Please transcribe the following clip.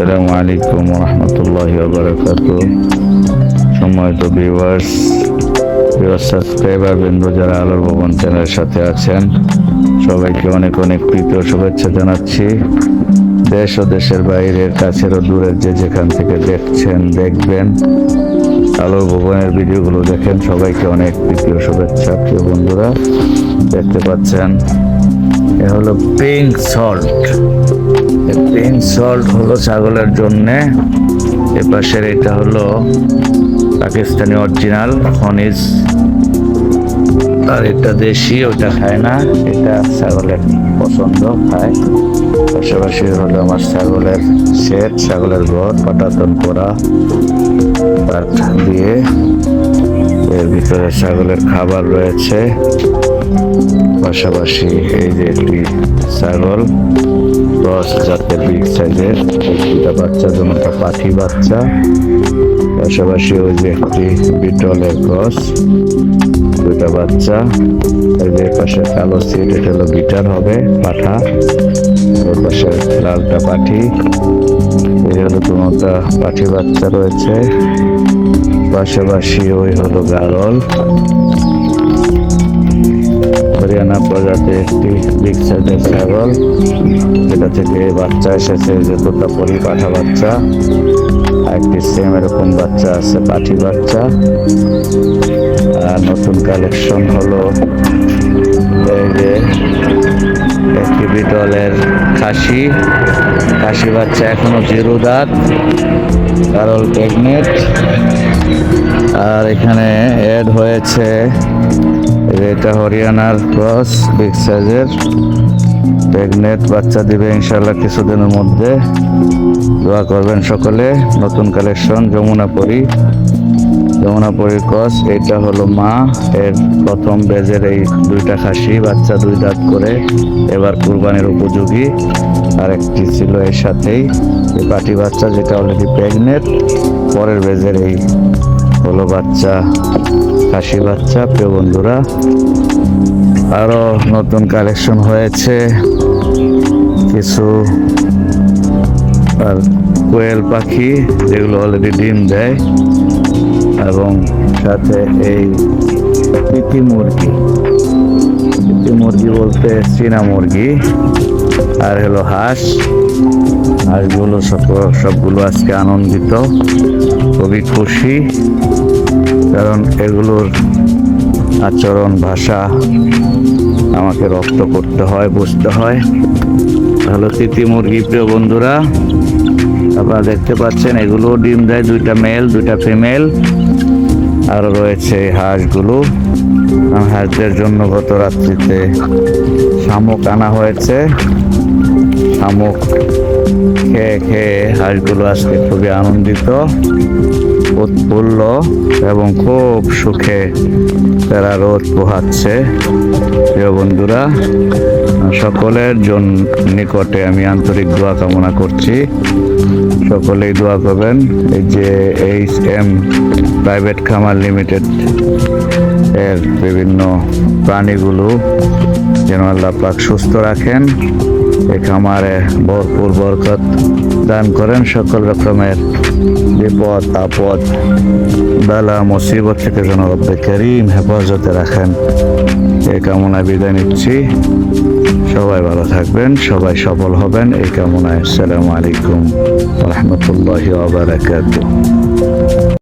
আসসালামু আলাইকুম রহমতুল্লাহ বারকাত সম্মানিত ভিউয়ার্স ভিউয়ার্স সাবস্ক্রাইবার বৃন্দ যারা আলোর ভবন চ্যানেলের সাথে আছেন, সবাইকে অনেক অনেক প্রীতি শুভেচ্ছা জানাচ্ছি। দেশ ও দেশের বাইরের, কাছের ও দূরের যে যেখান থেকে দেখছেন, দেখবেন, আলোর ভবনের ভিডিওগুলো দেখেন, সবাইকে অনেক প্রীতি ও শুভেচ্ছা। প্রিয় বন্ধুরা, দেখতে পাচ্ছেন এ হলো পিঙ্ক সল্ট পিঙ্ক সল্ট হলো ছাগলের জন্যে। এপাশের এটা হলো পাকিস্তানি অরিজিনাল খনিজ আর এটা দেশি, ওটা খায় না। এটা ছাগলের পছন্দ, খায়। পাশাপাশি হলো আমার ছাগলের শেড ছাগলের ঘর, পাটাতন করা কাঠ দিয়ে। এর ভিতরে ছাগলের খাবার রয়েছে। পাশাপাশি এই যে একটি ছাগল, দশ জাতের বিগ সাইজের দুটা বাচ্চা, দুটা পাখি বাচ্চা, পাশাপাশি ওই যে একটি বিটলের ক্রস দুটা বাচ্চা, এই যে পাশে কালো সিট এটা হলো গিটার হবে, পাঠা ওর পাশে লালটা পাঠি, এই হলো দুটা পাঠি বাচ্চা রয়েছে, পাশাপাশি ওই হলো গারল প্রজাতির একটি বিগ সাইজের যেটা থেকে বাচ্চা এসেছে, যে দুটা পরি পাঠা বাচ্চা আর একটি সেম এরকম বাচ্চা আছে, পাঠি বাচ্চা। আর নতুন কালেকশন হলো যে একটি বিটলের খাসি। খাসি বাচ্চা এখনও জিরো দাঁত কারল প্রেগনেট। আর এখানে অ্যাড হয়েছে এটা হরিয়ানার ক্রস বিগ সাইজের প্রেগনেট বাচ্চা দিবে ইনশাল্লাহ কিছুদিনের মধ্যে। দোয়া করবেন সকলে। নতুন কালেকশন যমুনাপুরি যমুনাপুরীর ক্রস এটা হলো মা। এর প্রথম বেজের এই দুইটা খাসি, বাচ্চা দুই দাঁত করে। এবার কুরবানির উপযোগী। আর একটি ছিল এর সাথেই। এই পাটি বাচ্চা যেটা অলরেডি প্রেগনেট পরের বেজের এই হলো বাচ্চা খাসি বাচ্চা, প্রিয় বন্ধুরা। আরও নতুন কালেকশন হয়েছে। কিছু, আর কোয়েল পাখি, যেগুলো অলরেডি ডিম দেয়। এবং সাথে এই তিতি মুরগি। তিতি মুরগি বলতে চীনা মুরগি। আর হলো হাঁস। হাঁসগুলো সব সবগুলো আজকে আনন্দিত, খুবই খুশি, কারণ এগুলোর আচরণ, ভাষা আমাকে রক্ত করতে হয়, বুঝতে হয়। হলো তিতি মুরগি, প্রিয় বন্ধুরা, আপনারা দেখতে পাচ্ছেন এগুলো ডিম দেয় দুইটা মেল, দুইটা ফিমেল, আর রয়েছে হাঁসগুলো। হাঁসদের জন্য গত রাত্রিতে শামুক আনা হয়েছে। শামুক খেয়ে খেয়ে হাঁসগুলো আজকে খুবই আনন্দিত, উৎফুল্ল এবং খুব সুখে তারা রোদ পোহাচ্ছে। প্রিয় বন্ধুরা, সকলের জন্য নিকটে আমি আন্তরিক দোয়া কামনা করছি। সকলেই দোয়া করবেন, এই যে এইচ এম প্রাইভেট খামার লিমিটেড এর বিভিন্ন প্রাণীগুলো যেন আল্লাহ পাক সুস্থ রাখেন। এই খামারে ভরপুর বরকত দান করেন সকল রকমের বিপদ, আপদ, বেলা, মুসিবত থেকে যেন রব্বে করিম হেফাজতে রাখেন। এই কামনায় বিদায় নিচ্ছি। সবাই ভালো থাকবেন, সবাই সফল হবেন। এই কামনায় আসসালামু আলাইকুম রহমতুল্লাহ